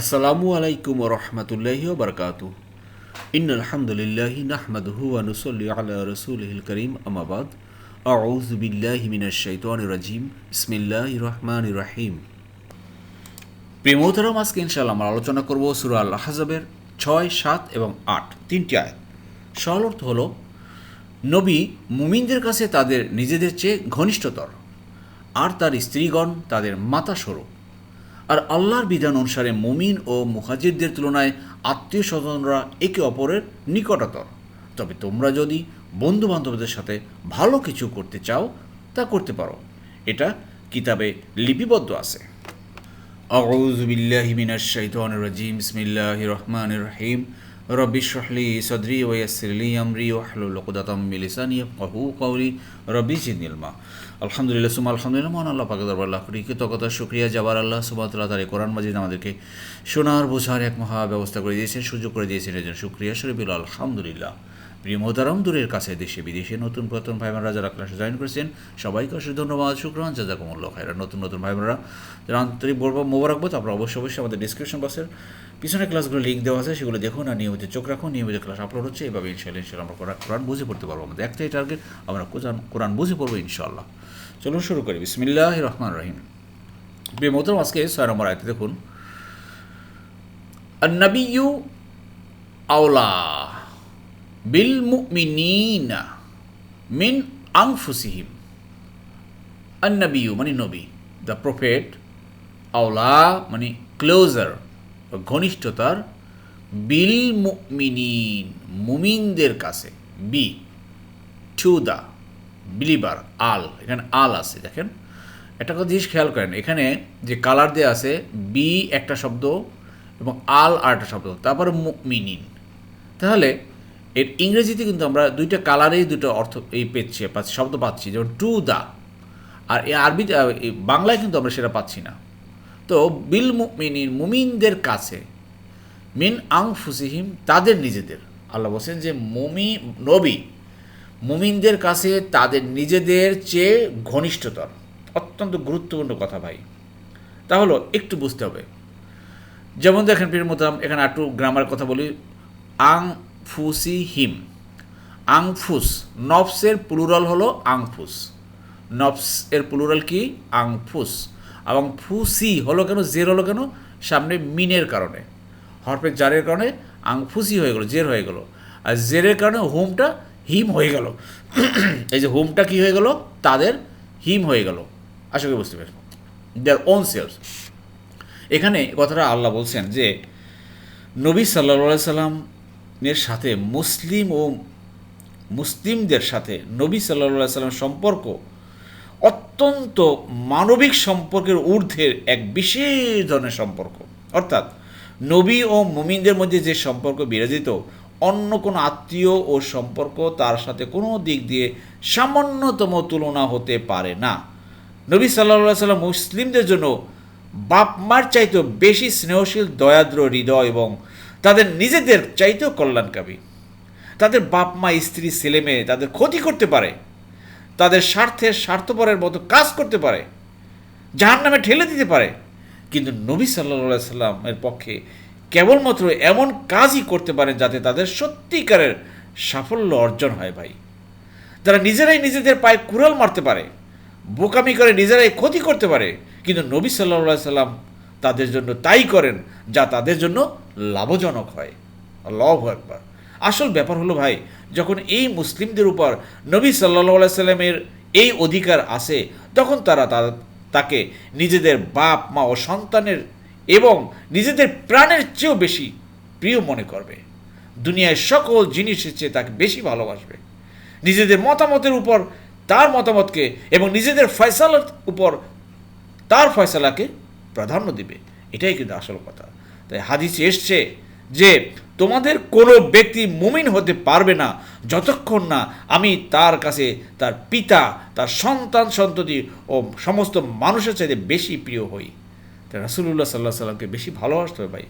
আসসালামু আলাইকুম রহমতুল্লাহি বরকাত ইন আলহামদুলিল্লাহি নাহমাদহু ওয়া নুসাল্লি আলা রাসূলিহিল করিম আমাবাদ আউযু বিল্লাহি মিনাশ শাইতানির রাজিম বিসমিল্লাহির রহমানির রহিম প্রিয় মোহতারাম আজকে ইনশাআল্লাহ আমরা আলোচনা করব সূরা আল আহজাবের ছয়, সাত এবং আট, তিনটি আয়াত। সরল অর্থ হলো, নবী মুমিনদের কাছে তাদের নিজেদের চেয়ে ঘনিষ্ঠতর, আর তার স্ত্রীগণ তাদের মাতা স্বরূপ আর আল্লাহর বিধান অনুসারে মুমিন ও মুহাজিরদের তুলনায় আত্মীয় স্বজনরা একে অপরের নিকটতর তবে তোমরা যদি বন্ধু বান্ধবদের সাথে ভালো কিছু করতে চাও তা করতে পারো এটা কিতাবে লিপিবদ্ধ আছে أعوذ بالله من الشيطان الرجيم بسم الله الرحمن الرحيم رب اشرح لي صدري ويسر لي أمري واحلل عقدة من لساني يفقهوا قولي ربي زدني علما আলহামদুলিল্লাহ সুমা আলহামদুলিল্লাহ, মহান আল্লাহ পাকে দরবার আল্লাহ করি। কৃতজ্ঞতা, শুক্রিয়া, যাবার আল্লাহ সুবাহতাল্লাহ তার কোরআন মাজিদ আমাদেরকে শোনার, বোঝার এক মহা ব্যবস্থা করে দিয়েছেন, সুযোগ করে দিয়েছেন এর জন্য। শুক্রিয়া শরীফুল আলহামদুলিল্লাহ। প্রিয় মোহতারাম, দূরের কাছে, দেশে, বিদেশে নতুন পুরাতন ভাই বোনরা যারা ক্লাসে জয়েন করেছেন, সবাইকে অশেষ ধন্যবাদ, শুক্রান, জাজাকুমুল্লাহ খাইরা নতুন নতুন ভাই বোনরা যারা আন্তরিক বলব মোবারকবোধ আপনারা অবশ্যই অবশ্যই আমাদের ডিসক্রিপশন বক্সের পিছনে ক্লাসগুলো লিঙ্ক দেওয়া আছে, সেগুলো দেখুন আর নিয়মিত চোখ রাখুন, নিয়মিত ক্লাস আপলোড হচ্ছে, এভাবে ইনশাল্লাহ ইনশাল্লাহ আমরা কোরআন- বুঝে পড়তে পারব আমাদের। একটাই টার্গেট আমরা কোরআন কোরআন বুঝে পড়ব ইনশাল্লাহ চলুন শুরু করি। বিসমিল্লাহ রহমান রহিম। প্রিয় আজকে ছয় নম্বর আয়তে দেখুন নবিউ আওলা বিল মুমিনিনা মিন আংফুসিহিম আন্নাবিউ মানে নবী, দ্য প্রফেট। আওলা মানে ক্লোজার, ঘনিষ্ঠতার। বিল মুমিনিন মুমিনদের কাছে, বি টু দা বিলিভার আল, এখানে আল আছে, দেখেন। একটা কথা জিনিস খেয়াল করেন, এখানে যে কালার দেওয়া আছে বি একটা শব্দ এবং আল আর একটা শব্দ, তারপরে মিনিন তাহলে এর ইংরেজিতে কিন্তু আমরা দুইটা কালারেই দুটো অর্থ এই পেয়েছি পাচ্ছি, শব্দ পাচ্ছি, যেমন টু দা আর এই আরবি বাংলায় কিন্তু আমরা সেটা পাচ্ছি না। তো বিল মুমিনিন, মুমিনদের কাছে, মিন আং ফুসিহিম তাদের নিজেদের। আল্লাহ বলছেন যে মুমি নবী মুমিনদের কাছে তাদের নিজেদের চেয়ে ঘনিষ্ঠতর। অত্যন্ত গুরুত্বপূর্ণ কথা ভাই। তাহলে একটু বুঝতে হবে। যেমন দেখেন পীর মোতাম এখানে একটু গ্রামার কথা বলি। আং ফুসি হিম আংফুস, নফসের প্লুরাল হলো আংফুস। নফস এর প্লুরাল কি? আংফুস। এবং ফুসি হলো কেন? জের হলো কেন? সামনে মিনের কারণে। হরফের জারের কারণে আংফুসি হয়ে গেলো, জের হয়ে গেল। আর জেরের কারণে হোমটা হিম হয়ে গেল। এই যে হোমটা কি হয়ে গেল? তাদের হিম হয়ে গেল। আশা করি বুঝতে পেরেছেন। দেয়ার ওন সেলস এখানে কথাটা আল্লাহ বলছেন যে, নবী সাল্লা সাল্লামের সাথে মুসলিম ও মুসলিমদের সাথে নবী সাল্লা সাল্লাম সম্পর্ক অত্যন্ত মানবিক সম্পর্কের ঊর্ধ্বের এক বিশেষ ধরনের সম্পর্ক। অর্থাৎ নবী ও মুমিনদের মধ্যে যে সম্পর্ক বিরাজিত অন্য কোনো আত্মীয় ও সম্পর্ক তার সাথে কোনো দিক দিয়ে সামান্যতম তুলনা হতে পারে না। নবী সাল্লা সাল্লাম মুসলিমদের জন্য বাপ মার চাইতেও বেশি স্নেহশীল, দয়াদ্র হৃদয় এবং তাদের নিজেদের চাইতেও কল্যাণকামী। তাদের বাপ মা স্ত্রী ছেলে মেয়ে তাদের ক্ষতি করতে পারে। তাদের স্বার্থের স্বার্থপরের মতো কাজ করতে পারে। জাহান নামে ঠেলে দিতে পারে। কিন্তু নবী সাল্লা সাল্লামের পক্ষে কেবলমাত্র এমন কাজই করতে পারেন যাতে তাদের সত্যিকারের সাফল্য অর্জন হয় ভাই। তারা নিজেরাই নিজেদের পায়ে কুড়াল মারতে পারে, বোকামি করে নিজেরাই ক্ষতি করতে পারে, কিন্তু নবী সাল্লা সাল্লাম তাদের জন্য তাই করেন যা তাদের জন্য লাভজনক হয়। লভ একবার আসল ব্যাপার হলো ভাই, যখন এই মুসলিমদের উপর নবী সাল্লা সাল্লামের এই অধিকার আসে, তখন তারা তাকে নিজেদের বাপ, মা ও সন্তানের এবং নিজেদের প্রাণের চেয়েও বেশি প্রিয় মনে করবে। দুনিয়ায় সকল জিনিসের চেয়ে তাকে বেশি ভালোবাসবে। নিজেদের মতামতের উপর তার মতামতকে এবং নিজেদের ফয়সালার উপর তার ফয়সালাকে প্রাধান্য দিবে। এটাই কিন্তু আসল কথা। তাই হাদিসে এসছে যে, তোমাদের কোনো ব্যক্তি মুমিন হতে পারবে না যতক্ষণ না আমি তার কাছে তার পিতা, তার সন্তান, সন্ততি ও সমস্ত মানুষের চাইতে বেশি প্রিয় হই। তাই রাসুল্লাহ সাল্লাহ সাল্লামকে বেশি ভালোবাসতে হবে ভাই।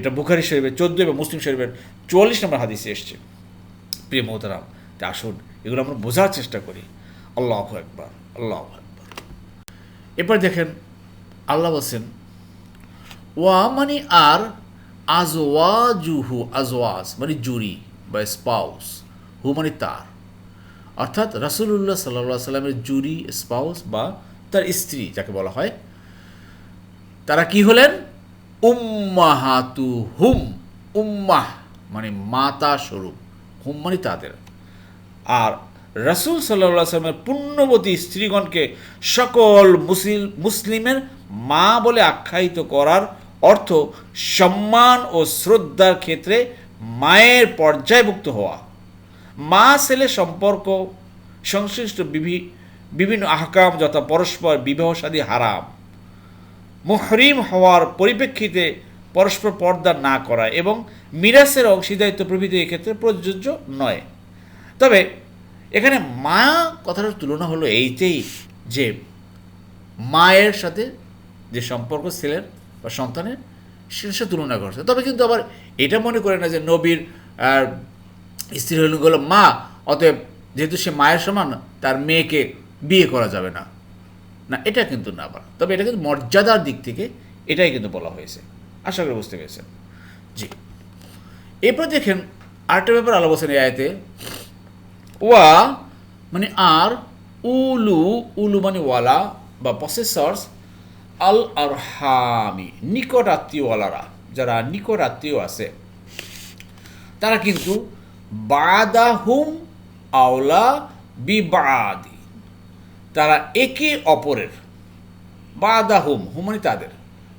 এটা বুখারি শরীফের চোদ্দ এবং মুসলিম শরীফের চুয়াল্লিশ নম্বর হাদিসে এসছে। প্রিয় মোহতারাম তাই আসুন, এগুলো আমরা বোঝার চেষ্টা করি। আল্লাহ একবার আল্লাহ একবার এরপর দেখেন, আল্লাহ বলছেন, ওয়া মানে আর আজওয়াজুহু, আজওয়াজ মানে জুরি বা স্পাউস হু মানে তার। অর্থাৎ রাসুলুল্লাহ সাল্লাহ সাল্লামের জুরি স্পাউস বা তার স্ত্রী যাকে বলা হয় তারা কি হলেন? উম্মাহাতু হুম উম্মাহ মানে মাতা স্বরূপ। হুম মানে তাদের। আর রাসুল সাল্লাহ আসলামের পুণ্যবতী স্ত্রীগণকে সকল মুসলিম, মুসলিমের মা বলে আখ্যায়িত করার অর্থ সম্মান ও শ্রদ্ধার ক্ষেত্রে মায়ের পর্যায়ভুক্ত হওয়া। মা, ছেলে সম্পর্ক, সংশ্লিষ্ট বিভি- বিভিন্ন আহকাম যথা পরস্পর বিবাহসাদী হারাম। মুহরিম হওয়ার পরিপ্রেক্ষিতে পরস্পর পর্দা না করা এবং মিরাসের অংশীদারিত্ব প্রভৃতি এক্ষেত্রে প্রযোজ্য নয়। তবে এখানে মা কথাটার তুলনা হলো এইটাই যে মায়ের সাথে যে সম্পর্ক ছেলের বা সন্তানের, সেটার তুলনা করছে তবে কিন্তু আবার এটা মনে করে না যে নবীর আর স্ত্রী হল মা, অতএব যেহেতু সে মায়ের সমান, তার মেয়েকে বিয়ে করা যাবে না। না, এটা কিন্তু না আবার তবে এটা কিন্তু মর্যাদার দিক থেকে এটাই কিন্তু বলা হয়েছে। আশা করি বুঝতে পেরেছেন। জি। এরপর দেখেন আরেকটা ব্যাপার আলোচনা এই আয়তে। ওয়া মানে আর, উলু উলু মানে ওয়ালা বা প্রসেসর্স আল আরহামি নিকট আত্মীয়ওয়ালারা, যারা নিকট আত্মীয় আছে, তারা কিন্তু বাদাহুম আওলা বিবাদি। তারা একে অপরের বা বাদা হুম হুম মানে তাদের।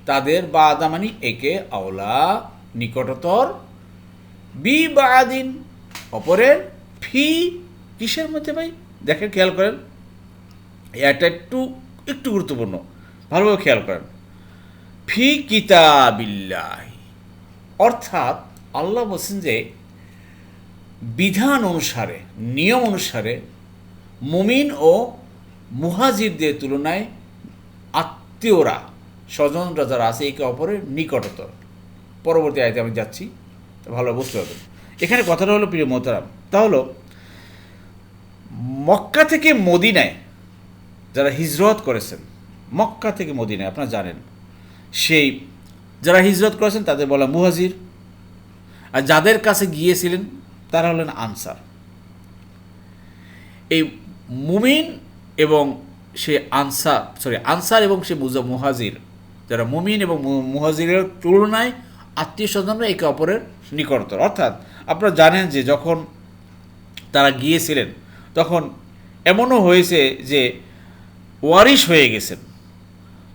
তাদের বা বাদা মানে একে, আওলা, নিকটতর। বি বাদিন অপরের, ফি, কিসের মধ্যে ভাই? দেখেন, খেয়াল করেন। এটা একটু একটু গুরুত্বপূর্ণ। ভালোভাবে খেয়াল করেন। ফি কিতাবিল্লাহ। অর্থাৎ আল্লাহ বলছেন যে, বিধান অনুসারে, নিয়ম অনুসারে, মুমিন ও মুহাজিরদের তুলনায় আত্মীয়রা, স্বজনরা যারা আছে একে অপরের নিকটতর। পরবর্তী আয়তে আমি যাচ্ছি ভালো বুঝতে পারবেন। এখানে কথাটা হলো, প্রিয় মোহতারাম, তা হলো, মক্কা থেকে মদিনায় যারা হিজরত করেছেন, মক্কা থেকে মদিনায়, আপনারা জানেন, সেই যারা হিজরত করেছেন, তাদের বলা মুহাজির। আর যাদের কাছে গিয়েছিলেন, তারা হলেন আনসার। এই মুমিন এবং সে আনসার সরি আনসার এবং সে মুজা, মুহাজির। যারা মুমিন এবং মুহাজিরের তুলনায় আত্মীয় স্বজনরা একে অপরের নিকটতর। অর্থাৎ আপনারা জানেন যে যখন তারা গিয়েছিলেন, তখন এমনও হয়েছে যে ওয়ারিশ হয়ে গেছেন।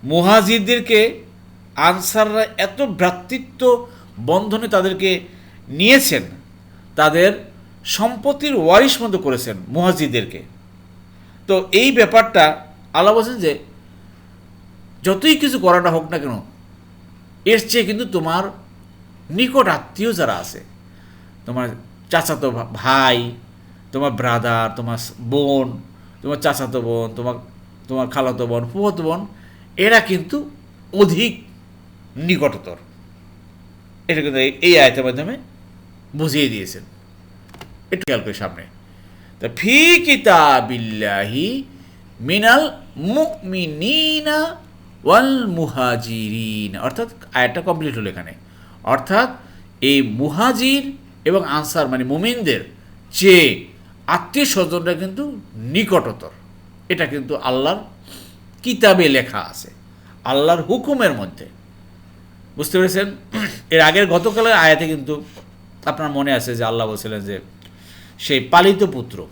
মুহাজিরদেরকে আনসাররা এত ভ্রাতৃত্ব বন্ধনে তাদেরকে নিয়েছেন, তাদের সম্পত্তির ওয়ারিশ মতো করেছেন মুহাজিরদেরকে। তো এই ব্যাপারটা আল্লাহ বলছেন যে, যতই কিছু করাটা হোক না কেন, এর চেয়ে কিন্তু তোমার নিকট আত্মীয় যারা আছে, তোমার চাচাতো ভাই, তোমার ব্রাদার তোমার বোন, তোমার চাচাতো বোন, তোমার তোমার খালাতো বোন, ফুফাতো বোন, এরা কিন্তু অধিক নিকটতর। এটা কিন্তু এই আয়তের মাধ্যমে বুঝিয়ে দিয়েছেন। একটু খেয়াল করে সামনে। তা ফি কিতাবিল্লাহি মিনাল মুমিনিনা ওয়াল মুহাজিরিন। অর্থাৎ আয়াতটা কমপ্লিট হলো এখানে। অর্থাৎ এই মুহাজির এবং আনসার মানে মুমিনদের চেয়ে আত্মীয় স্বজনরা কিন্তু নিকটতর। এটা কিন্তু আল্লাহর কিতাবে লেখা আছে। আল্লাহর হুকুমের মধ্যে। বুঝতে পেরেছেন? এর আগের গতকালের আয়াতে কিন্তু আপনার মনে আছে যে আল্লাহ বলছিলেন যে সেই পালিত পুত্র।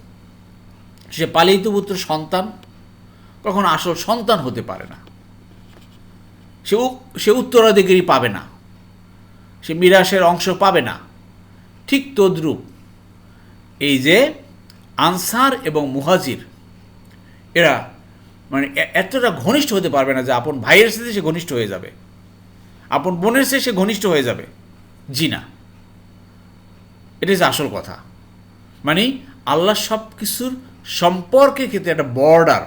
সে পালিত পুত্র সন্তান, কখনো আসল সন্তান হতে পারে না। সে সে উত্তরাধিকারী পাবে না। সে মিরাসের অংশ পাবে না। ঠিক তদ্রূপ এই যে আনসার এবং মুহাজির, এরা মানে এতটা ঘনিষ্ঠ হতে পারবে না যে আপন ভাইয়ের সাথে সে ঘনিষ্ঠ হয়ে যাবে। আপন বোনের সাথে সে ঘনিষ্ঠ হয়ে যাবে। জি না। এটা আসল কথা। মানে আল্লাহ সব কিছুর সম্পর্কের ক্ষেত্রে একটা বর্ডার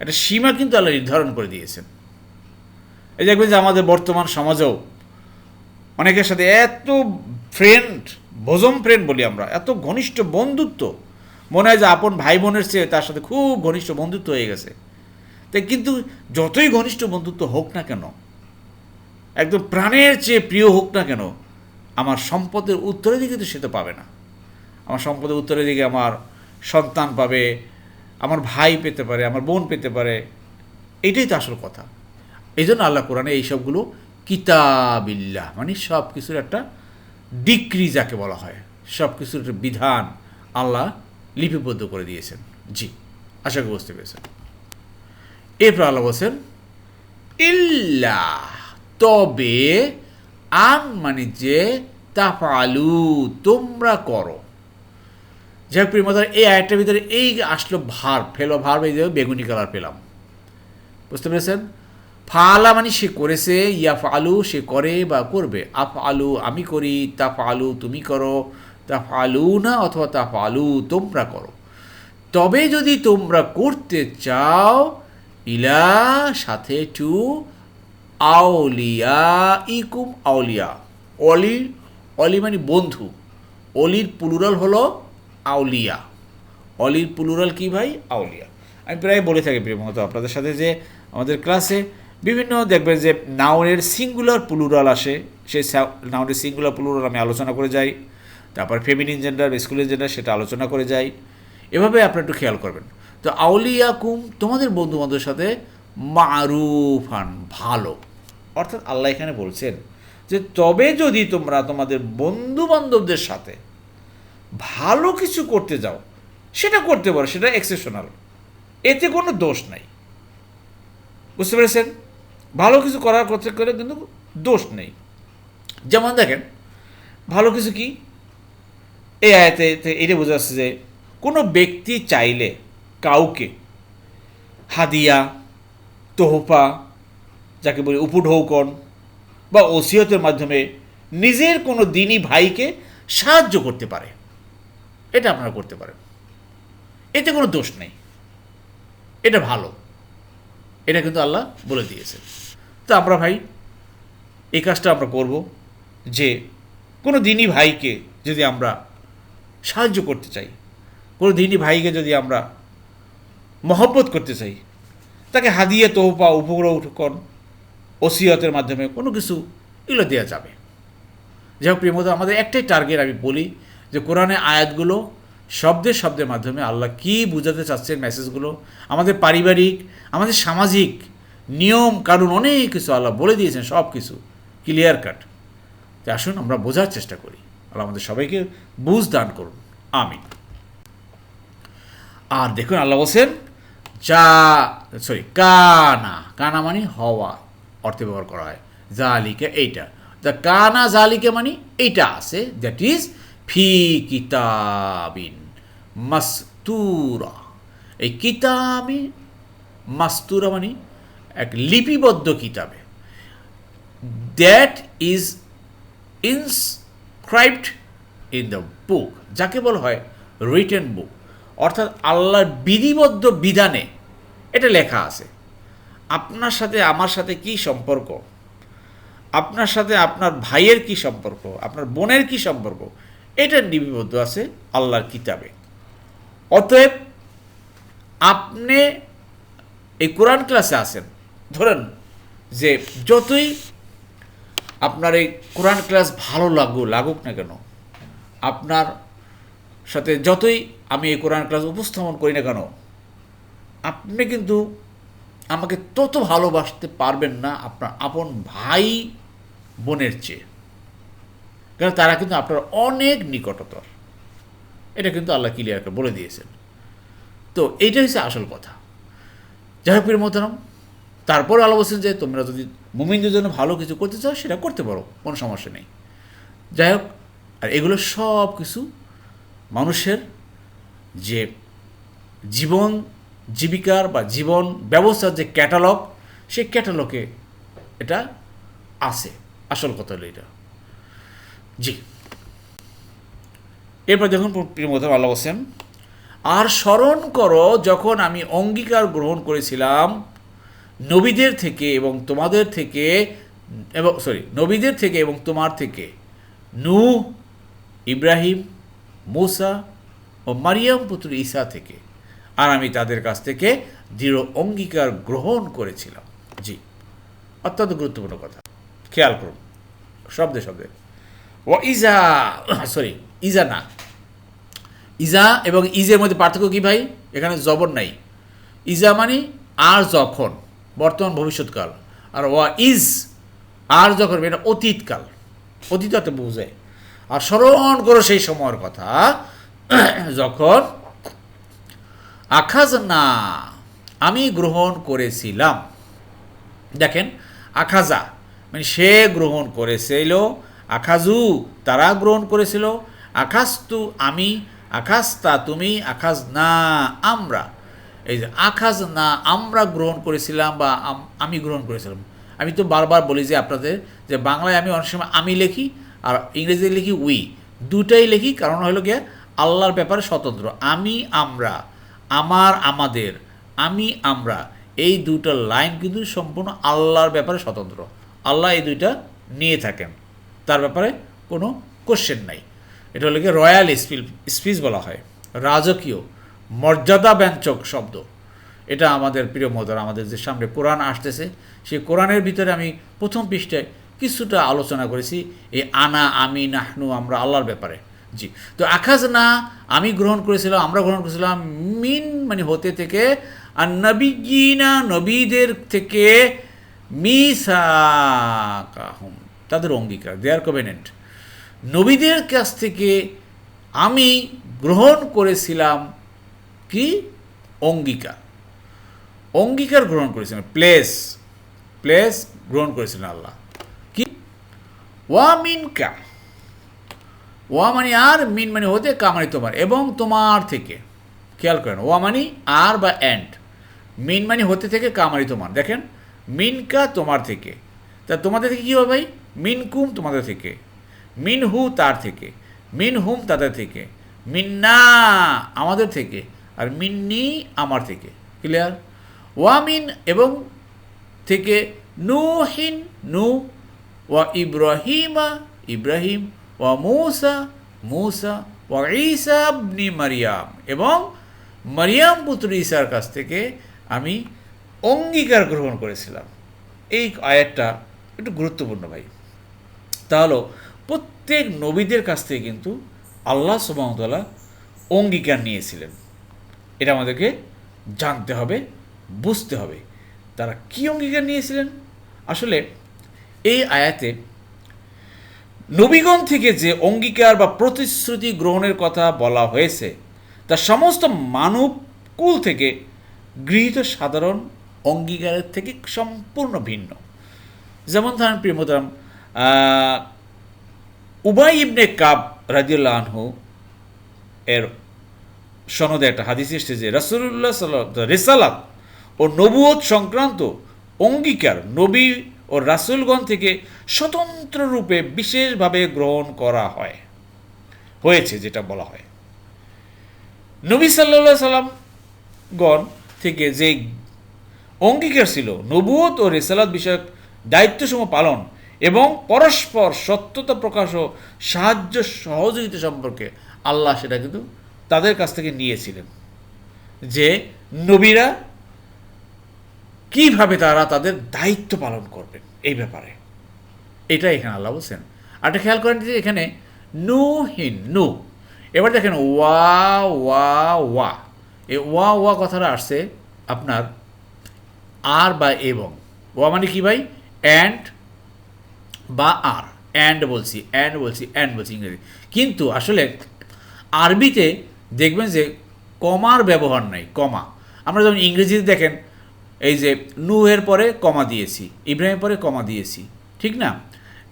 একটা সীমা কিন্তু আল্লাহ নির্ধারণ করে দিয়েছেন। এই দেখবেন যে আমাদের বর্তমান সমাজেও অনেকের সাথে এত ফ্রেন্ড ভোজম ফ্রেন্ড বলি আমরা, এত ঘনিষ্ঠ বন্ধুত্ব, মনে হয় যে আপন ভাই বোনের চেয়ে তার সাথে খুব ঘনিষ্ঠ বন্ধুত্ব হয়ে গেছে। তাই কিন্তু যতই ঘনিষ্ঠ বন্ধুত্ব হোক না কেন, একদম প্রাণের চেয়ে প্রিয় হোক না কেন, আমার সম্পদের উত্তরের দিকে তো সে তো পাবে না। আমার সম্পদের উত্তরের দিকে আমার সন্তান পাবে, আমার ভাই পেতে পারে, আমার বোন পেতে পারে। এটাই তো আসল কথা। এই জন্য আল্লাহ কোরআনে এই সবগুলো কিতাবিল্লাহ মানে সব কিছুর একটা ডিক্রি যাকে বলা হয় সব কিছুর একটা বিধান আল্লাহ লিপিবদ্ধ করে দিয়েছেন। জি, আশা করি বুঝতে পেরেছেন। এরপর আল্লাহ বলছেন ইল্লা তবে আন মানে যে তাফালু তোমরা করো। যাই হোক প্রিয়মাতার এই আয়টার ভিতরে এই আসলো ভার, ফেলো ভার, এই বেগুনি কালার পেলাম। বুঝতে পেরেছেন? ফালা মানে সে করেছে ইয়া ফালু সে করে বা করবে। আফ আলু আমি করি তা ফালু তুমি করো তা ফালু না অথবা তা ফালু তোমরা করো। তবে যদি তোমরা করতে চাও, ইলা সাথে টু আউলিয়া ইকুম আউলিয়া। অলি অলি মানে বন্ধু। অলির প্লুরাল হলো আউলিয়া। অলির প্লুরাল কি ভাই? আউলিয়া। আমি প্রায় বলে থাকি প্রিয়মত আপনাদের সাথে যে আমাদের ক্লাসে বিভিন্ন দেখবেন যে নাউনের সিঙ্গুলার প্লুরাল আসে। সেই নাউনের সিঙ্গুলার প্লুরাল আমি আলোচনা করে যাই। তারপর ফেমিনিন জেন্ডার স্কুলের জেন্ডার সেটা আলোচনা করে যাই। এভাবে আপনারা একটু খেয়াল করবেন। তো আউলিয়া কুম তোমাদের বন্ধু বান্ধবের সাথে মারুফান, ভালো। অর্থাৎ আল্লাহ এখানে বলছেন যে, তবে যদি তোমরা তোমাদের বন্ধু বান্ধবদের সাথে ভালো কিছু করতে যাও, সেটা করতে পারো, সেটা এক্সেপশনাল এতে কোনো দোষ নাই। বুঝতে পেরেছেন? ভালো কিছু করার করতে করে কিন্তু দোষ নেই। যেমন দেখেন, ভালো কিছু কি? এই আয়তে এটা বোঝা যাচ্ছে যে কোনো ব্যক্তি চাইলে কাউকে হাদিয়া, তোহফা, যাকে বলি উপঢৌকন বা ওসিয়তের মাধ্যমে নিজের কোনো দিনই ভাইকে সাহায্য করতে পারে। এটা আপনারা করতে পারেন। এতে কোনো দোষ নেই। এটা ভালো। এটা কিন্তু আল্লাহ বলে দিয়েছেন। তো আমরা ভাই, এই কাজটা আমরা করব যে কোনো দিনই ভাইকে যদি আমরা সাহায্য করতে চাই, কোনো দিনই ভাইকে যদি আমরা মহব্বত করতে চাই, তাকে হাদিয়ে তোহপা উপগ্রহকন ওসিয়তের মাধ্যমে কোনো কিছু এগুলো দেওয়া যাবে। যাই হোক প্রিয়মত আমাদের একটাই টার্গেট আমি বলি যে কোরআনে আয়াতগুলো শব্দের শব্দের মাধ্যমে আল্লাহ কি বোঝাতে চাচ্ছেন মেসেজগুলো আমাদের পারিবারিক, আমাদের সামাজিক নিয়ম, কানুন অনেক কিছু আল্লাহ বলে দিয়েছেন সব কিছু ক্লিয়ার কাট তো আসুন আমরা বোঝার চেষ্টা করি। আল্লাহ আমাদের সবাইকে বুঝ দান করুন। আমিন। আর দেখুন আল্লাহ বলছেন, যা সরি কানা। কানা মানে হওয়া, অর্থে ব্যবহার করা হয়। জালিকা এইটা। দ্য কানা জালিকা মানে এইটা আছে। দ্যাট ইজ ফি কিতাবিন মাস্তুরা। এই কিতাবি, মাস্তুরা মানে এক লিপিবদ্ধ কিতাবে। That is inscribed in the book যাকে বলা হয় রিটেন বুক অর্থাৎ আল্লাহর বিধিবদ্ধ বিধানে এটা লেখা আছে। আপনার সাথে আমার সাথে কি সম্পর্ক? আপনার সাথে আপনার ভাইয়ের কি সম্পর্ক? আপনার বোনের কি সম্পর্ক? এটা লিপিবদ্ধ আছে আল্লাহর কিতাবে। অতএব আপনি এই কোরআন ক্লাসে আসেন ধরেন যে যতই আপনার এই কোরআন ক্লাস ভালো লাগুক লাগুক না কেন, আপনার সাথে যতই আমি এই কোরআন ক্লাস উপস্থাপন করি না কেন, আপনি কিন্তু আমাকে তত ভালোবাসতে পারবেন না আপনার আপন ভাই বোনের চেয়ে। কারণ তারা কিন্তু আপনার অনেক নিকটতর। এটা কিন্তু আল্লাহ ক্লিয়ার করে বলে দিয়েছেন। তো এইটা হচ্ছে আসল কথা। যাই হোক মোহতারাম, তারপরে আল্লাহ বলছেন যে তোমরা যদি মুমিনদের জন্য ভালো কিছু করতে চাও, সেটা করতে পারো, কোনো সমস্যা নেই। যাই হোক, আর এগুলো সব কিছু মানুষের যে জীবন জীবিকার বা জীবন ব্যবস্থার যে ক্যাটালগ সেই ক্যাটালগে এটা আছে। আসল কথা হলো এটা। জি। এরপর দেখুন প্রিয়মত আল্লাহ হোসেন আর স্মরণ করো যখন আমি অঙ্গীকার গ্রহণ করেছিলাম নবীদের থেকে এবং তোমাদের থেকে, এবং সরি নবীদের থেকে এবং তোমার থেকে। নু ইব্রাহিম, মুসা ও মারিয়াম পুত্র ঈসা থেকে। আর আমি তাদের কাছ থেকে দৃঢ় অঙ্গীকার গ্রহণ করেছিলাম। জি। অত্যন্ত গুরুত্বপূর্ণ কথা। খেয়াল করুন। শব্দে শব্দে। ও ইজা, সরি, ইজা না। ইজা এবং ইজের মধ্যে পার্থক্য কি ভাই? এখানে জবর নাই। ইজা মানে আর যখন, বর্তমান ভবিষ্যৎকাল। আর ওয়া ইজ, আর যখন এটা অতীতকাল। অতীত অর্থে বোঝায় আর স্মরণ করো সেই সময়ের কথা, যখন আখাজ না, আমি গ্রহণ করেছিলাম। দেখেন আখাজা মানে সে গ্রহণ করেছিল আখাজু, তারা গ্রহণ করেছিল। আখাস্তু আমি আখাস্তা তুমি আখাজ না আমরা। এই যে আখাজ না আমরা গ্রহণ করেছিলাম বা আম- আমি গ্রহণ করেছিলাম। আমি তো বারবার বলি যে আপনাদের, যে বাংলায় আমি অনেক সময় আমি লিখি আর ইংরেজিতে লিখি উই দুটাই লিখি, কারণ হলো গিয়ে আল্লাহর ব্যাপারে স্বতন্ত্র। আমি, আমরা, আমার, আমাদের, আমি, আমরা, এই দুটো লাইন কিন্তু সম্পূর্ণ আল্লাহর ব্যাপারে স্বতন্ত্র। আল্লাহ এই দুইটা নিয়ে থাকেন। তার ব্যাপারে কোনো কোশ্চেন নাই। এটা হলো গিয়ে রয়্যাল স্পিল স্পিচ বলা হয়। রাজকীয় মর্যাদা ব্যঞ্চক শব্দ। এটা আমাদের প্রিয় মদর আমাদের যে সামনে কোরআন আসতেছে, সেই কোরআনের ভিতরে আমি প্রথম পৃষ্ঠায় কিছুটা আলোচনা করেছি, এই আনা, আমি, নাহনু, আমরা আল্লাহর ব্যাপারে। জি। তো আখাজ না, আমি গ্রহণ করেছিলাম, আমরা গ্রহণ করেছিলাম মিন মানে হতে থেকে আর নবীজিনা নবীদের থেকে মিসাকাহুম। তাদের অঙ্গীকার দেয়ার কভেনেন্ট নবীদের কাছ থেকে আমি গ্রহণ করেছিলাম কি? অঙ্গীকার। অঙ্গীকার গ্রহণ করেছিলেন প্লেস প্লেস গ্রহণ করেছিলেন আল্লাহ। কি? ওয়া মিনকা। ওয়া মানে আর, মিন মানে হতে কামানি তোমার এবং তোমার থেকে। খেয়াল করেন, ওয়া মানে আর বা অ্যান্ড মিন মানে হতে থেকে কামারি তোমার। দেখেন, মিনকা তোমার থেকে। তা তোমাদের থেকে কী হবে ভাই? মিনকুম তোমাদের থেকে, মিন হু তার থেকে, মিন হুম তাদের থেকে মিন্না আমাদের থেকে, আর মিন্নি আমার থেকে। ক্লিয়ার ওয়ামিন এবং থেকে নুহিন, নু, ওয়া ইব্রাহিমা, ইব্রাহিম, ওয়া মূসা মূসা, ওয়া ঈসা ইবনি মারিয়াম এবং মারিয়াম পুত্র ঈসার কাছ থেকে আমি অঙ্গীকার গ্রহণ করেছিলাম। এই আয়াতটা একটু গুরুত্বপূর্ণ ভাই। তাহলে প্রত্যেক নবীদের কাছ থেকে কিন্তু আল্লাহ সুবাহতাল্লাহ অঙ্গীকার নিয়েছিলেন। এটা আমাদেরকে জানতে হবে, বুঝতে হবে। তারা কি অঙ্গীকার নিয়েছিলেন? আসলে এই আয়াতে নবীগণ থেকে যে অঙ্গীকার বা প্রতিশ্রুতি গ্রহণের কথা বলা হয়েছে, তা সমস্ত মানব কুল থেকে গৃহীত সাধারণ অঙ্গীকারের থেকে সম্পূর্ণ ভিন্ন। যেমন ধরেন প্রিয়মতারাম উবাই ইবনে কাব রাজিউল্লাহ আনহু এর সনদে একটা হাদিস এসছে যে রাসুল্লাহ রেসালাত ও নবুয়ত সংক্রান্ত অঙ্গীকার নবী ও রাসুলগণ থেকে স্বতন্ত্র রূপে বিশেষভাবে গ্রহণ করা হয়, হয়েছে যেটা বলা হয়। নবী সাল্লা সাল্লাম গণ থেকে যে অঙ্গীকার ছিল নবুয়ত ও রেসালাত বিষয়ক দায়িত্বসমূহ পালন এবং পরস্পর সত্যতা প্রকাশ ও সাহায্য সহযোগিতা সম্পর্কে আল্লাহ সেটা কিন্তু তাদের কাছ থেকে নিয়েছিলেন যে নবীরা কীভাবে তারা তাদের দায়িত্ব পালন করবেন এই ব্যাপারে। এটা এখানে আল্লাহ বলছেন। আর একটা খেয়াল করেন যে এখানে নু হিন, নু। এবার দেখেন ওয়া ওয়া ওয়া। এই ওয়া ওয়া কথাটা আসছে আপনার আর বা এবং। ওয়া মানে কি ভাই? অ্যান্ড বা আর অ্যান্ড বলছি অ্যান্ড বলছি অ্যান্ড বলছি ইংরেজি। কিন্তু আসলে আরবিতে দেখবেন যে কমার ব্যবহার নাই, কমা। আমরা যেমন ইংরেজিতে দেখেন, এই যে নুহের পরে কমা দিয়েছি, ইব্রাহিমের পরে কমা দিয়েছি, ঠিক না?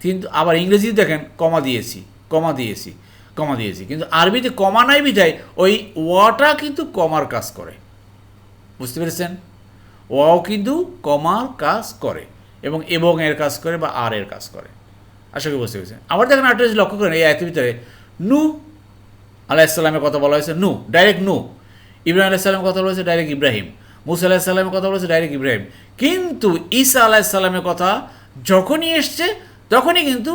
কিন্তু আবার ইংরেজিতে দেখেন, কমা দিয়েছি কমা দিয়েছি কমা দিয়েছি। কিন্তু আরবিতে কমা নাই বিধায় ওই ওয়াটা কিন্তু কমার কাজ করে। বুঝতে পেরেছেন? ওয়াও কিন্তু কমার কাজ করে। এবং এবং এর কাজ করে বা আর এর কাজ করে। আশা করি বুঝতে পেরেছেন। আবার দেখেন আরেকটা লক্ষ্য করেন, এই আয়তের ভিতরে নু আলাইসাল্লামের কথা বলা হয়েছে, নু, ডাইরেক্ট নু। ইব্রাহিম আলাইসাল্লামের কথা বলেছে ডাইরেক্ট ইব্রাহিম। মুসা আলাহিসাল্লামের কথা বলেছে ডাইরেক্ট ইব্রাহিম। কিন্তু ঈসা আলাহিসাল্লামের কথা যখনই এসছে, তখনই কিন্তু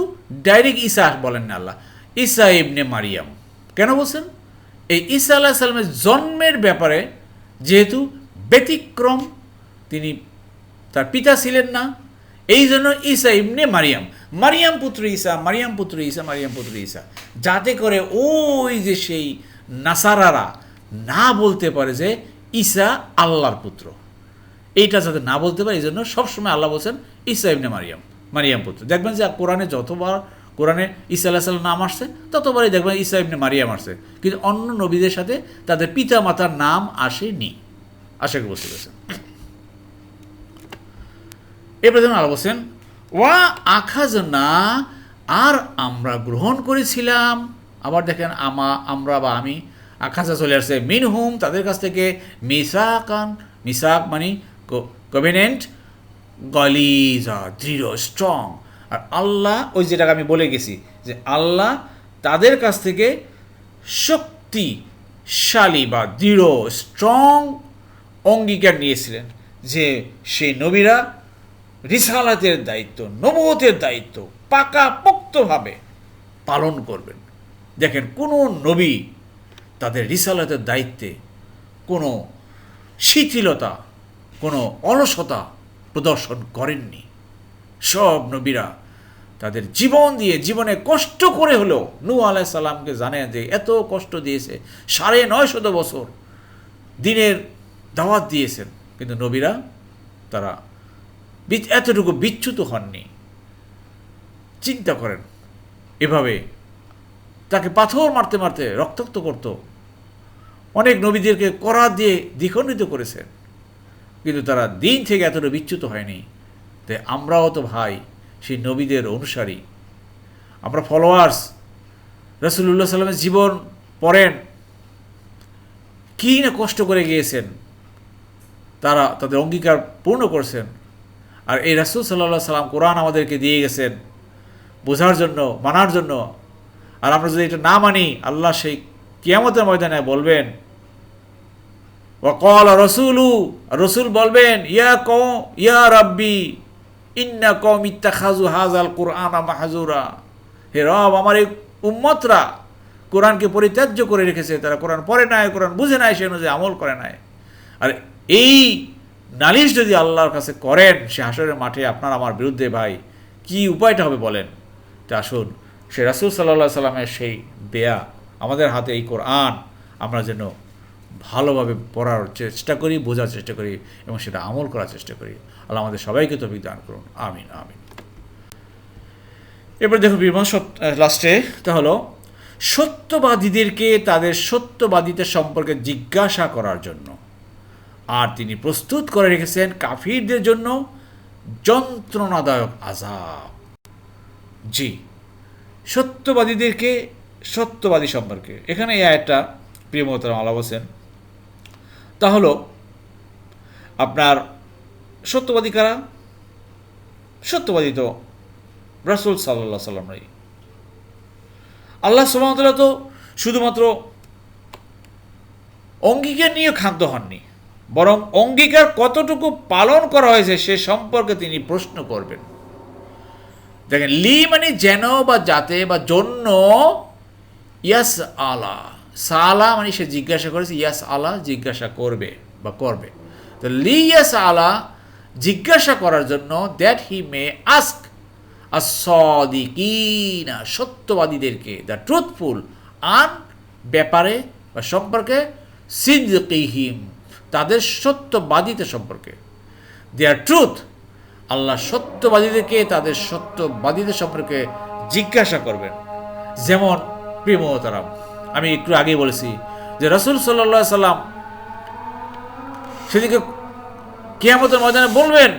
ডাইরেক্ট ঈসা বলেন না আল্লাহ, ঈসা ইবনে মারিয়াম। কেন বলছেন? এই ঈসা আল্লাহ সাল্লামের জন্মের ব্যাপারে যেহেতু ব্যতিক্রম, তিনি তার পিতা ছিলেন না এই জন্য ঈসা ইবনে মারিয়াম মারিয়াম পুত্র ঈসা, মারিয়াম পুত্র ঈসা, মারিয়াম পুত্র ঈসা, যাতে করে ওই যে সেই নাসারারা না বলতে পারে যে ঈসা আল্লাহর পুত্র। এইটা যাতে না বলতে পারে, এই জন্য সবসময় আল্লাহ বলছেন ঈসা ইবনে মারিয়াম মারিয়াম পুত্র। দেখবেন যে কোরআনে যতবার, কোরআনে ঈসা আল্লাহ নাম আসছে, ততবারই দেখবেন ঈসা ইবনে মারিয়াম আসছে। কিন্তু অন্য নবীদের সাথে তাদের পিতা মাতার নাম আসেনি। আশা করি এরপরে যেমন আল্লাহ বলছেন, ওয়া আখাজ না আর আমরা গ্রহণ করেছিলাম। আবার দেখেন, আমা, আমরা বা আমি আখাজা চলে আসছে মিনহুম, তাদের কাছ থেকে মিসাকান, মিসাক মানে কভিনেন্ট গলিজা, দৃঢ় স্ট্রং আর আল্লাহ, ওই যেটাকে আমি বলে গেছি, যে আল্লাহ তাদের কাছ থেকে শক্তিশালী বা দৃঢ় স্ট্রং অঙ্গীকার নিয়েছিলেন, যে সেই নবীরা রিসালাতের দায়িত্ব নবতের দায়িত্ব পাকা পোক্তভাবে পালন করবেন। দেখেন, কোনো নবী তাদের রিসালাতের দায়িত্বে কোনো শিথিলতা, কোনো অলসতা প্রদর্শন করেননি। সব নবীরা তাদের জীবন দিয়ে জীবনে কষ্ট করে হলেও নু আলাহ সাল্লামকে জানেন যে এত কষ্ট দিয়েছে, সাড়ে নয় শত বছর দিনের দাওয়াত দিয়েছেন। কিন্তু নবীরা তারা এতটুকু বিচ্যুত হননি। চিন্তা করেন, এভাবে তাকে পাথর মারতে মারতে রক্তাক্ত করত। অনেক নবীদেরকে করা দিয়ে দ্বিখণ্ডিত করেছেন। কিন্তু তারা দিন থেকে এতটা বিচ্যুত হয়নি তাই আমরাও তো ভাই, সেই নবীদের অনুসারী। আমরা ফলোয়ার্স রসুল্লাহ সাল্লামের জীবন পড়েন। কী না কষ্ট করে গিয়েছেন। তারা তাদের অঙ্গীকার পূর্ণ করছেন। আর এই রাসুল সাল্লাহ সাল্লাম কোরআন আমাদেরকে দিয়ে গেছেন বোঝার জন্য, মানার জন্য। আর আমরা যদি এটা না মানি, আল্লাহ সেই কিয়ামতের ময়দানে বলবেন ওয়াকল রসুলু রসুল বলবেন, ইয়া ক ইয়া রব্বি, ইন্না কম খাজু হাজাল কোরআন মাহাজুরা হে রব, আমার এই উম্মতরা কোরআনকে পরিত্যাজ্য করে রেখেছে। তারা কোরআন পড়ে নাই, কোরআন বুঝে নাই, সে অনুযায়ী আমল করে নাই। আর এই নালিশ যদি আল্লাহর কাছে করেন সে হাসরের মাঠে আপনার আমার বিরুদ্ধে ভাই, কি উপায়টা হবে বলেন? তা আসুন, সে রাসুল সাল্লাহ সাল্লামের সেই দেয়া আমাদের হাতে এই কোরআন, আমরা যেন ভালোভাবে পড়ার চেষ্টা করি, বোঝার চেষ্টা করি এবং সেটা আমল করার চেষ্টা করি। আল্লাহ আমাদের সবাইকে তো দান করুন। আমিন আমিন। এবার দেখুন বিমান লাস্টে, তা হলো, সত্যবাদীদেরকে তাদের সত্যবাদিতা সম্পর্কে জিজ্ঞাসা করার জন্য। আর তিনি প্রস্তুত করে রেখেছেন কাফিরদের জন্য যন্ত্রণাদায়ক আজাব জি, সত্যবাদীদেরকে, সত্যবাদী সম্পর্কে। এখানে এই একটা প্রিয়মতার আলা বলছেন, তা হলো, আপনার সত্যবাদী কারা? সত্যবাদী তো রাসুল সাল্লাহ সাল্লামরাই আল্লাহ সুবাহতাল্লাহ তো শুধুমাত্র অঙ্গীকার নিয়ে ক্ষান্ত হননি। বরং অঙ্গীকার কতটুকু পালন করা হয়েছে সে সম্পর্কে তিনি প্রশ্ন করবেন। দেখেন, লি মানে যেন বা যাতে বা জন্য, ইয়াস আলা। সালা মানে সে জিজ্ঞাসা করেছে, ইয়াস আলা জিজ্ঞাসা করবে বা করবে। তো লি ইয়াস আলা জিজ্ঞাসা করার জন্য দ্যাট হি মে আস্ক আসদিকিনা সত্যবাদীদেরকে দ্য ট্রুথফুল আন ব্যাপারে বা সম্পর্কে সিদ্দিহিম তাদের সত্যবাদিতা সম্পর্কে। দেয়ার ট্রুথ আল্লাহ সত্যবাদীদেরকে তাদের সত্যবাদীদের সম্পর্কে জিজ্ঞাসা করবেন। যেমন প্রেমতারাম আমি একটু আগে বলেছি যে রসুল সাল্লা সাল্লাম সেদিকে কেয়ামতের ময়দানে বলবেন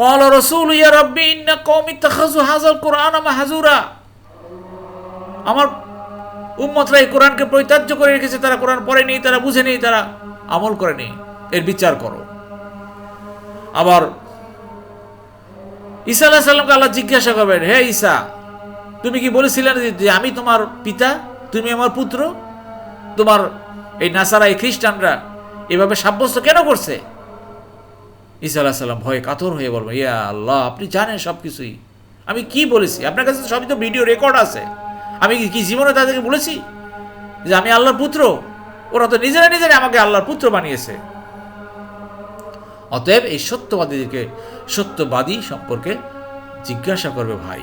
কল রসুল ইয়া রব্বি ইন্না কৌমিত কোরআন আমা হাজুরা আমার উম্মতরা এই কোরআনকে পরিত্যাজ্য করে রেখেছে, তারা কোরআন পড়েনি, তারা বুঝেনি, তারা আমল করেনি। এর বিচার করো। আবার ঈসা আলাহ সাল্লামকে আল্লাহ জিজ্ঞাসা করবেন, হে ঈসা, তুমি কি বলেছিলেন যে আমি তোমার পিতা, তুমি আমার পুত্র? তোমার এই নাসারা, এই খ্রিস্টানরা এভাবে সাব্যস্ত কেন করছে? ঈসা আলাহ সাল্লাম ভয়ে কাতর হয়ে বলব ইয়া আল্লাহ, আপনি জানেন সব কিছুই আমি কি বলেছি? আপনার কাছে সবই তো ভিডিও রেকর্ড আছে। আমি কি- জীবনে তাদেরকে বলেছি যে আমি আল্লাহর পুত্র? ওরা তো নিজেরা নিজেরা আমাকে আল্লাহর পুত্র বানিয়েছে। অতএব এই সত্যবাদীদেরকে, সত্যবাদী সম্পর্কে জিজ্ঞাসা করবে ভাই।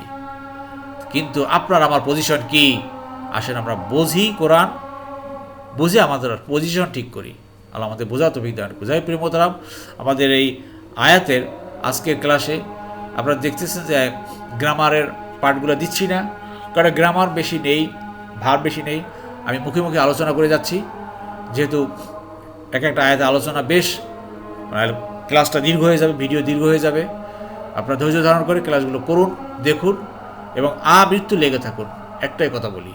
কিন্তু আপনার আমার পজিশন কি? আসেন আমরা বুঝি কোরআন, বুঝে আমাদের পজিশন ঠিক করি। আল্লাহ আমাদের বোঝা তো বিজ্ঞান বোঝাই প্রেমতারাম আমাদের এই আয়াতের আজকের ক্লাসে আপনারা দেখতেছেন যে গ্রামারের পার্টগুলো দিচ্ছি না। কারণ গ্রামার বেশি নেই ভার বেশি নেই। আমি মুখে মুখে আলোচনা করে যাচ্ছি। যেহেতু এক একটা আয়াতে আলোচনা বেশ মানে ক্লাসটা দীর্ঘ হয়ে যাবে ভিডিও দীর্ঘ হয়ে যাবে। আপনারা ধৈর্য ধারণ করে ক্লাসগুলো করুন দেখুন এবং আ মৃত্যু লেগে থাকুন। একটাই কথা বলি,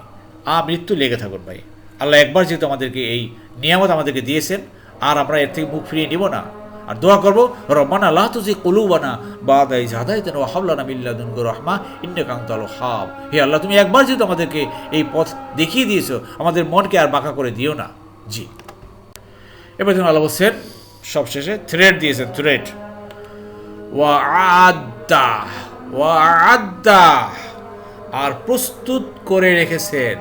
আ মৃত্যু লেগে থাকুন ভাই। আল্লাহ একবার যেহেতু আমাদেরকে এই নিয়ামত আমাদেরকে দিয়েছেন, আর আমরা এর থেকে মুখ ফিরিয়ে নিব না। আর দোয়া করব, রব্বানা আল্লাহ তুজি কলুবানা বা দাই জাদাই তেন হাবলানা মিল্লাদুন রহমা ইন্নে কান্তাল হাব হে আল্লাহ, তুমি একবার যেহেতু আমাদেরকে এই পথ দেখিয়ে দিয়েছ, আমাদের মনকে আর বাঁকা করে দিও না। জি। এবার দেখুন আল্লাহ বলছেন, সবশেষে থ্রেড দিয়েছেন থ্রেড ওয়া আদা ওয়া আদা আর প্রস্তুত করে রেখেছেন।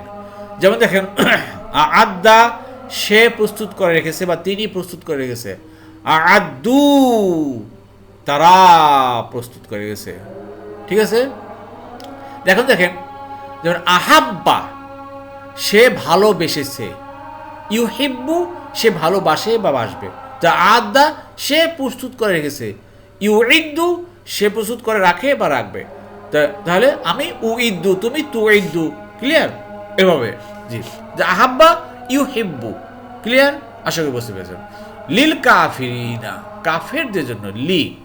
যেমন দেখেন আদা সে প্রস্তুত করে রেখেছে বা তিনি প্রস্তুত করে রেখেছে। আদু তারা প্রস্তুত করে গেছে। ঠিক আছে? দেখেন দেখেন। যেমন আহাব্বা, সে ভালোবেসেছে। ইউহিব্বু, সে ভালোবাসে বা বাসবে। তা আদা, সে প্রস্তুত করে রেখেছে ইউ ইদ্দু সে প্রস্তুত করে রাখে বা রাখবে। তাহলে আমি উ ইদ্দু তুমি তু ইদ্দু ক্লিয়ার? এভাবে। জি। আহাব্বা ইউ হিব্বু ক্লিয়ার? আশা করি বুঝতে পেরেছেন। লিল কাফিরিনা। কাফেরদের জন্য লি।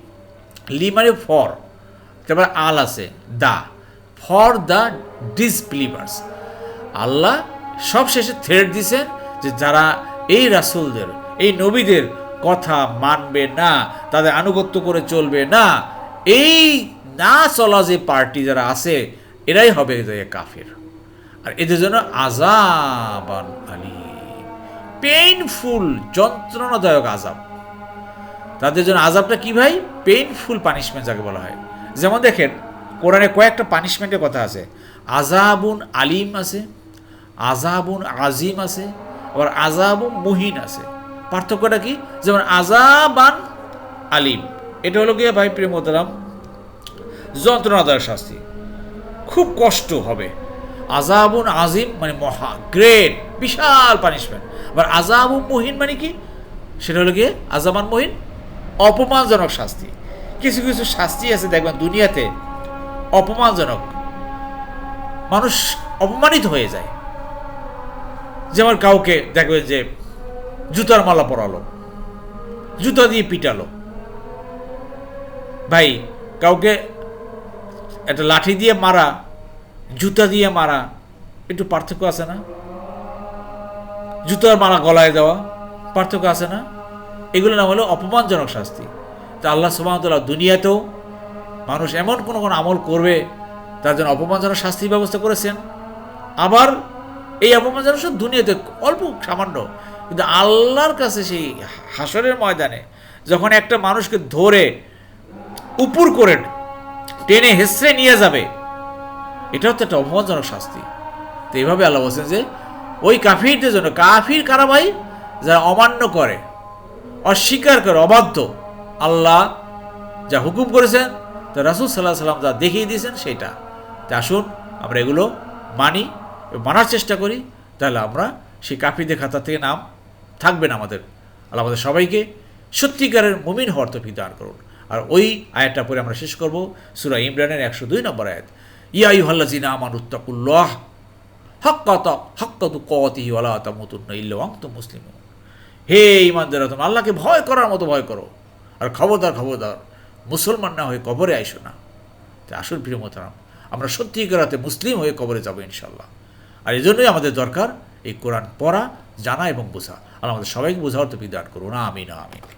লি মানে ফর। তারপর আল আছে, the. For the disbelievers. Allah সব শেষে থ্রেড দিছেন যে যারা এই রাসূলদের, এই নবীদের কথা মানবে না, তাদের আনুগত্য করে চলবে না, এই না চলা যে পার্টি যারা আছে, এরাই হবে কাফের। আর এদের জন্য আজাবান আলী পেইনফুল যন্ত্রণাদায়ক আজাব। তাদের জন্য আজাবটা কি ভাই? পেইনফুল পানিশমেন্ট যাকে বলা হয়। যেমন দেখেন, কোরআনে কয়েকটা পানিশমেন্টের কথা আছে। আজাবুন আলিম আছে, আজাবুন আজিম আছে, আবার আজাবুন মুহিন আছে। পার্থক্যটা কি? যেমন আজাবান আলিম। এটা হলো গিয়ে ভাই প্রেমতরাম যন্ত্রণাদায়ক শাস্তি। খুব কষ্ট হবে। আজাবুন আজিম মানে মহা গ্রেট বিশাল পানিশমেন্ট আবার আজাবুন মহিন মানে কি? সেটা হলো গিয়ে আজাবান মহিন অপমানজনক শাস্তি। কিছু কিছু শাস্তি আছে দেখবেন দুনিয়াতে অপমানজনক। মানুষ অপমানিত হয়ে যায়। যেমন কাউকে দেখবেন যে জুতার মালা পরালো, জুতা দিয়ে পিটালো। ভাই, কাউকে একটা লাঠি দিয়ে মারা, জুতা দিয়ে মারা, একটু পার্থক্য আছে না? জুতার মালা, গলায় দেওয়া, পার্থক্য আছে না? এগুলো নাম হলো অপমানজনক শাস্তি। তা আল্লাহ সুবাহতাল্লাহ দুনিয়াতেও মানুষ এমন কোনো কোনো আমল করবে, তার জন্য অপমানজনক শাস্তির ব্যবস্থা করেছেন। আবার এই অপমানজনক সব দুনিয়াতে অল্প, সামান্য, কিন্তু আল্লাহর কাছে সেই হাসরের ময়দানে যখন একটা মানুষকে ধরে, উপুর করে টেনে হেসড়ে নিয়ে যাবে, এটাও তো একটা অপমানজনক শাস্তি। তো এইভাবে আল্লাহ বলছেন যে ওই কাফিরদের জন্য, কাফির কারা ভাই? যারা অমান্য করে, অস্বীকার করে, অবাধ্য। আল্লাহ যা হুকুম করেছেন, তা রাসুল সাল্লাহ সাল্লাম যা দেখিয়ে দিয়েছেন সেটা। তা আসুন, আমরা এগুলো মানি মানার চেষ্টা করি, তাহলে আমরা সেই কাফিরদের খাতা থেকে নাম থাকবে না আমাদের। আল্লাহ আমাদের সবাইকে সত্যিকারের মুমিন হওয়ার তো দান করুন। আর ওই আয়াতটা পরে আমরা শেষ করব, সুরা ইমরানের একশো দুই নম্বর আয়াত। ইয়া ইউহাল্লাজিনা আমার উত্তাকুল্লাহ মুসলিমুন। হে ইমানদারা তুমি আল্লাহকে ভয় করার মতো ভয় করো। আর খবরদার খবরদার, মুসলমান না হয়ে কবরে আইসো না। তো আসল প্রিয় মোতারাম আমরা সত্যিকারাতে মুসলিম হয়ে কবরে যাব ইনশাল্লাহ আর এই জন্যই আমাদের দরকার এই কোরআন পড়া, জানা এবং বোঝা। আর আমাদের সবাইকে বোঝার তো বিদান করুন। আমিন আমিন।